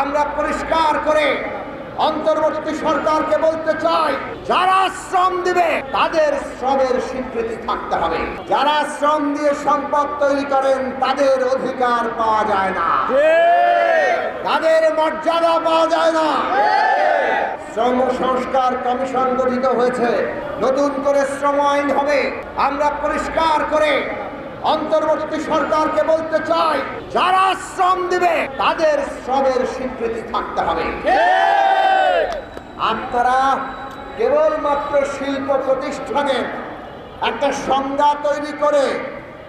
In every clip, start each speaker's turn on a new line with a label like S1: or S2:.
S1: আমরা পরিষ্কার করে অন্তর্বর্তী সরকারকে বলতে চাই, যারা শ্রম দিবে, তাদের শ্রমের স্বীকৃতি থাকতে হবে। যারা শ্রম দিয়ে সম্পদ তৈরি করেন, তাদের অধিকার পাওয়া যায় না। তাদের মর্যাদা পাওয়া যায় না। শ্রম সংস্কার কমিশন গঠিত হয়েছে। নতুন করে শ্রম আইন হবে। আমরা পরিষ্কার করে অন্তর্বর্তী সরকারকে বলতে চাই যারা শ্রম দিবে তাদের শ্রমের স্বীকৃতি থাকতে হবে। আপনারা কেবলমাত্র শিল্প প্রতিষ্ঠানের একটা সংজ্ঞা তৈরি করে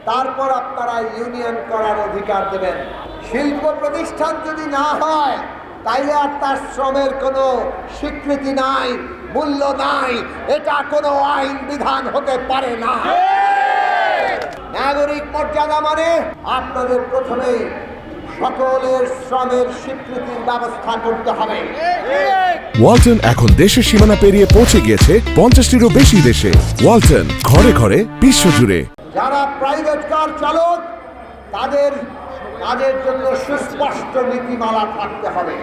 S1: তারপর আপনারা ইউনিয়ন করার অধিকার দেবেন। শিল্প প্রতিষ্ঠান যদি না হয় তাইলে আর তার শ্রমের কোনো স্বীকৃতি নাই মূল্য নাই এটা কোনো আইন বিধান হতে পারে না। নাগরিক মর্যাদা মানে আপনাদের প্রথমে সকলের শ্রমের স্বীকৃতির ব্যবস্থা করতে হবে।
S2: ওয়ালটন এখন দেশের সীমানা পেরিয়ে পৌঁছে গিয়েছে পঞ্চাশটিরও বেশি দেশে। ওয়ালটন ঘরে ঘরে বিশ্বজুড়ে।
S1: যারা প্রাইভেট কার চালক তাদের তাদের জন্য সুস্পষ্ট নীতিমালা থাকতে হবে।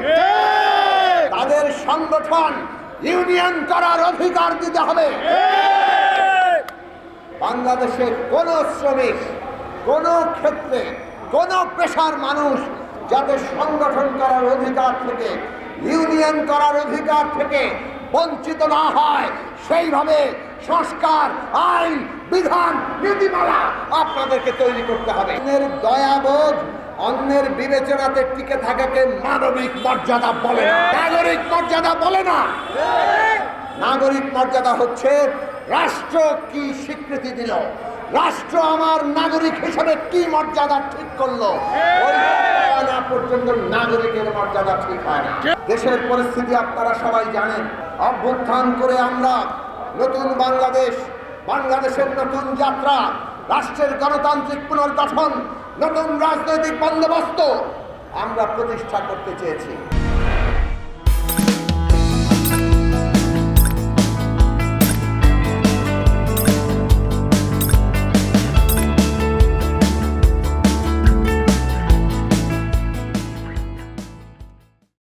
S1: তাদের সংগঠন ইউনিয়ন করার অধিকার দিতে হবে। বাংলাদেশে কোন শ্রমিক কোন ক্ষেত্রে কোন পেশার মানুষ যাতে সংগঠন করার অধিকার থেকে ইউনিয়ন করার অধিকার থেকে বঞ্চিত না হয় সেইভাবে সংস্কার আইন বিধান নীতিমালা আপনাদেরকে তৈরি করতে হবে। অন্যের দয়াবোধ অন্যের বিবেচনাতে টিকে থাকাকে মানবিক মর্যাদা বলে না। নাগরিক মর্যাদা বলে না। নাগরিক মর্যাদা হচ্ছে রাষ্ট্র কি স্বীকৃতি দিল? রাষ্ট্র আমার নাগরিক হিসেবে কি মর্যাদা ঠিক করল? না পর্যন্ত নাগরিকের মর্যাদা ঠিক হয় না। দেশের পরিস্থিতি আপনারা সবাই জানেন। অভ্যুত্থান করে আমরা নতুন বাংলাদেশ বাংলাদেশের নতুন যাত্রা রাষ্ট্রের গণতান্ত্রিক পুনর্গঠন নতুন রাজনৈতিক বন্দোবস্ত আমরা প্রতিষ্ঠা করতে চেয়েছি।